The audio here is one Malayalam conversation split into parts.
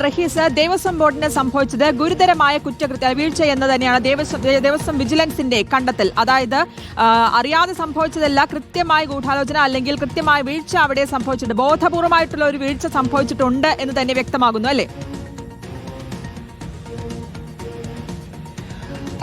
റഹീസ് ദേവസ്വം ബോർഡിന് സംഭവിച്ചത് ഗുരുതരമായ കുറ്റകൃത്യ വീഴ്ച എന്ന് തന്നെയാണ് ദേവസ്വം വിജിലൻസിന്റെ കണ്ടെത്തൽ. അതായത് അറിയാതെ സംഭവിച്ചതല്ല കൃത്യമായ ഗൂഢാലോചന അല്ലെങ്കിൽ കൃത്യമായ വീഴ്ച അവിടെ സംഭവിച്ചിട്ടുണ്ട്. ബോധപൂർവമായിട്ടുള്ള ഒരു വീഴ്ച സംഭവിച്ചിട്ടുണ്ട് എന്ന് തന്നെ വ്യക്തമാകുന്നു അല്ലേ?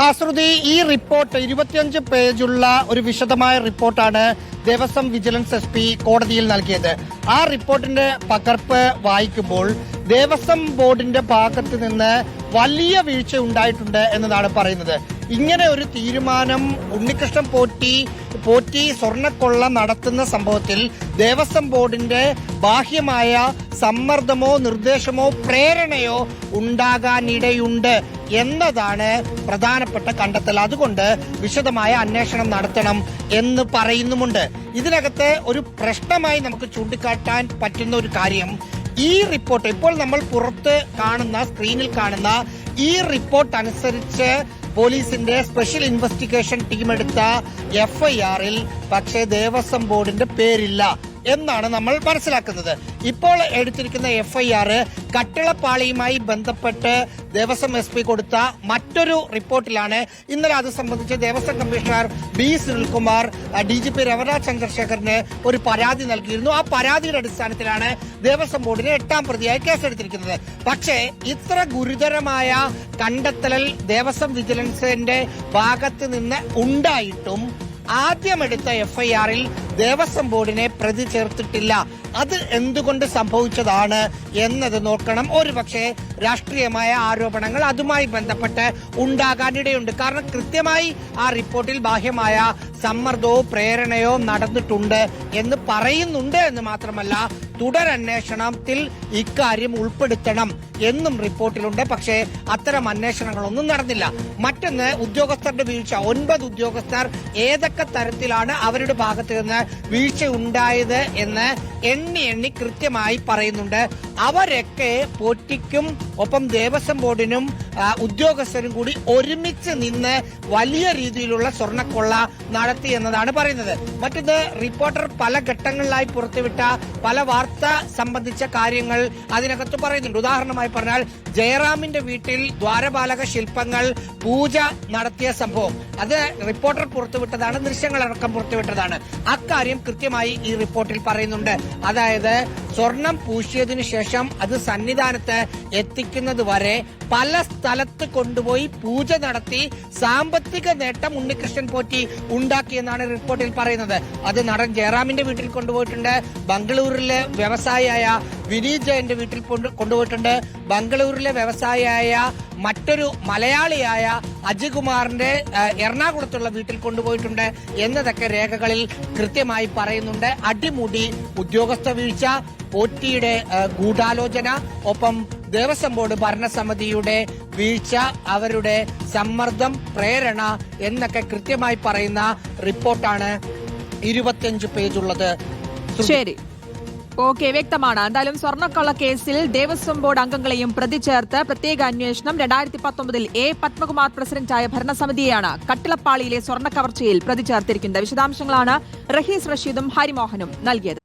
ആശ്രുതി ഈ റിപ്പോർട്ട് ഇരുപത്തിയഞ്ച് പേജുള്ള ഒരു വിശദമായ റിപ്പോർട്ടാണ് ദേവസ്വം വിജിലൻസ് എസ് പി കോടതിയിൽ നൽകിയത്. ആ റിപ്പോർട്ടിന്റെ പകർപ്പ് വായിക്കുമ്പോൾ ദേവസ്വം ബോർഡിന്റെ ഭാഗത്ത് നിന്ന് വലിയ വീഴ്ച ഉണ്ടായിട്ടുണ്ട് എന്നതാണ് പറയുന്നത്. ഇങ്ങനെ ഒരു തീരുമാനം ഉണ്ണികൃഷ്ണൻ പോറ്റി പോറ്റി സ്വർണക്കൊള്ള നടത്തുന്ന സംഭവത്തിൽ ദേവസ്വം ബോർഡിന്റെ ബാഹ്യമായ സമ്മർദ്ദമോ നിർദ്ദേശമോ പ്രേരണയോ ഉണ്ടാകാനിടയുണ്ട്. എന്നതാണ് പ്രധാനപ്പെട്ട കണ്ടെത്തൽ. അതുകൊണ്ട് വിശദമായ അന്വേഷണം നടത്തണം എന്ന് പറയുന്നുമുണ്ട്. ഇതിനകത്ത് ഒരു പ്രശ്നമായി നമുക്ക് ചൂണ്ടിക്കാട്ടാൻ പറ്റുന്ന ഒരു കാര്യം ഈ റിപ്പോർട്ട് ഇപ്പോൾ നമ്മൾ പുറത്ത് കാണുന്ന സ്ക്രീനിൽ കാണുന്ന ഈ റിപ്പോർട്ട് അനുസരിച്ച് പോലീസിന്റെ സ്പെഷ്യൽ ഇൻവെസ്റ്റിഗേഷൻ ടീം എടുത്ത എഫ്ഐആറിൽ പക്ഷേ ദേവസ്വം ബോർഡിന്റെ പേരില്ല. എന്നാണ് നമ്മൾ മനസ്സിലാക്കുന്നത്. ഇപ്പോൾ എടുത്തിരിക്കുന്ന എഫ് ഐ ആർ കട്ടിളപ്പാളിയുമായി ബന്ധപ്പെട്ട് ദേവസ്വം എസ് പി കൊടുത്ത മറ്റൊരു റിപ്പോർട്ടിലാണ്. ഇന്നലെ അത് സംബന്ധിച്ച് Devaswom commissioner B Sunilkumar D G P രവരാജ് ചന്ദ്രശേഖറിന് ഒരു പരാതി നൽകിയിരുന്നു. ആ പരാതിയുടെ അടിസ്ഥാനത്തിലാണ് ദേവസ്വം ബോർഡിന് എട്ടാം പ്രതിയായി കേസെടുത്തിരിക്കുന്നത്. പക്ഷേ ഇത്ര ഗുരുതരമായ കണ്ടെത്തലൽ ദേവസ്വം വിജിലൻസിന്റെ ഭാഗത്ത് നിന്ന് ഉണ്ടായിട്ടും ആദ്യമെടുത്ത എഫ്ഐആറിൽ ദേവസ്വം ബോർഡിനെ പ്രതി ചേർത്തിട്ടില്ല. അത് എന്തുകൊണ്ട് സംഭവിച്ചതാണ് എന്നത് നോക്കണം. ഒരുപക്ഷെ രാഷ്ട്രീയമായ ആരോപണങ്ങൾ അതുമായി ബന്ധപ്പെട്ട് ഉണ്ടാകാനിടയുണ്ട്. കാരണം കൃത്യമായി ആ റിപ്പോർട്ടിൽ ബാഹ്യമായ സമ്മർദ്ദവും പ്രേരണയോ നടന്നിട്ടുണ്ട് എന്ന് പറയുന്നുണ്ട് എന്ന് മാത്രമല്ല തുടരന്വേഷണത്തിൽ ഇക്കാര്യം ഉൾപ്പെടുത്തണം. എന്നും റിപ്പോർട്ടിലുണ്ട്. പക്ഷേ അത്തരം അന്വേഷണങ്ങളൊന്നും നടന്നില്ല. മറ്റൊന്ന് ഉദ്യോഗസ്ഥരുടെ വീഴ്ച. ഒൻപത് ഉദ്യോഗസ്ഥർ ഏതൊക്കെ തരത്തിലാണ് അവരുടെ ഭാഗത്ത് നിന്ന് വീഴ്ച ഉണ്ടായത് എന്ന് എണ്ണി എണ്ണി കൃത്യമായി പറയുന്നുണ്ട്. അവരൊക്കെ പൊറ്റിക്കും ഒപ്പം ദേവസ്വം ബോർഡിനും ഉദ്യോഗസ്ഥരും കൂടി ഒരുമിച്ച് നിന്ന് വലിയ രീതിയിലുള്ള സ്വർണക്കൊള്ള നടത്തി എന്നതാണ് പറയുന്നത്. മറ്റൊന്ന് റിപ്പോർട്ടർ പല ഘട്ടങ്ങളിലായി പുറത്തുവിട്ട പല വാർത്ത സംബന്ധിച്ച കാര്യങ്ങൾ അതിനകത്ത് പറയുന്നുണ്ട്. ഉദാഹരണമായി പറഞ്ഞാൽ ജയറാമിന്റെ വീട്ടിൽ ദ്വാരപാലക ശില്പങ്ങൾ പൂജ നടത്തിയ സംഭവം. അത് റിപ്പോർട്ടർ പുറത്തുവിട്ടതാണ് ദൃശ്യങ്ങളടക്കം പുറത്തുവിട്ടതാണ്. അക്കാര്യം കൃത്യമായി ഈ റിപ്പോർട്ടിൽ പറയുന്നുണ്ട്. അതായത് സ്വർണം പൂശിയതിനു ശേഷം അത് സന്നിധാനത്ത് എത്തിക്കുന്നത് വരെ പല സ്ഥലത്ത് കൊണ്ടുപോയി പൂജ നടത്തി സാമ്പത്തിക നേട്ടം ഉണ്ണികൃഷ്ണൻ പോറ്റി ഉണ്ടാക്കിയെന്നാണ് റിപ്പോർട്ടിൽ പറയുന്നത്. അത് നടൻ ജയറാമിന്റെ വീട്ടിൽ കൊണ്ടുപോയിട്ടുണ്ട്. ബംഗളൂരിലെ വ്യവസായിയായ വിനീത് ജയന്റെ വീട്ടിൽ കൊണ്ട് കൊണ്ടുപോയിട്ടുണ്ട്. ബംഗളൂരിലെ വ്യവസായിയായ മറ്റൊരു മലയാളിയായ അജികുമാറിന്റെ എറണാകുളത്തുള്ള വീട്ടിൽ കൊണ്ടുപോയിട്ടുണ്ട് എന്നതൊക്കെ രേഖകളിൽ കൃത്യമായി പറയുന്നുണ്ട്. അടിമുടി ഉദ്യോഗസ്ഥ വീഴ്ച ഓറ്റിയുടെ ഗൂഢാലോചന ഒപ്പം ദേവസ്വം ബോർഡ് ഭരണസമിതിയുടെ വീഴ്ച അവരുടെ സമ്മർദ്ദം പ്രേരണ എന്നൊക്കെ കൃത്യമായി പറയുന്ന റിപ്പോർട്ടാണ് ഇരുപത്തിയഞ്ച് പേജുള്ളത്. ശരി. ഓക്കെ വ്യക്തമാണ്. എന്തായാലും സ്വർണക്കള്ള കേസിൽ ദേവസ്വം ബോർഡ് അംഗങ്ങളെയും പ്രതി ചേർത്ത് പ്രത്യേക അന്വേഷണം രണ്ടായിരത്തി പത്തൊമ്പതിൽ എ. പത്മകുമാർ പ്രസിഡന്റായ ഭരണസമിതിയെയാണ് കട്ടിളപ്പാളിയിലെ സ്വർണ കവർച്ചയിൽ പ്രതി ചേർത്തിരിക്കുന്നത്. വിശദാംശങ്ങളാണ് റഹീസ് റഷീദും ഹരിമോഹനും നൽകിയത്.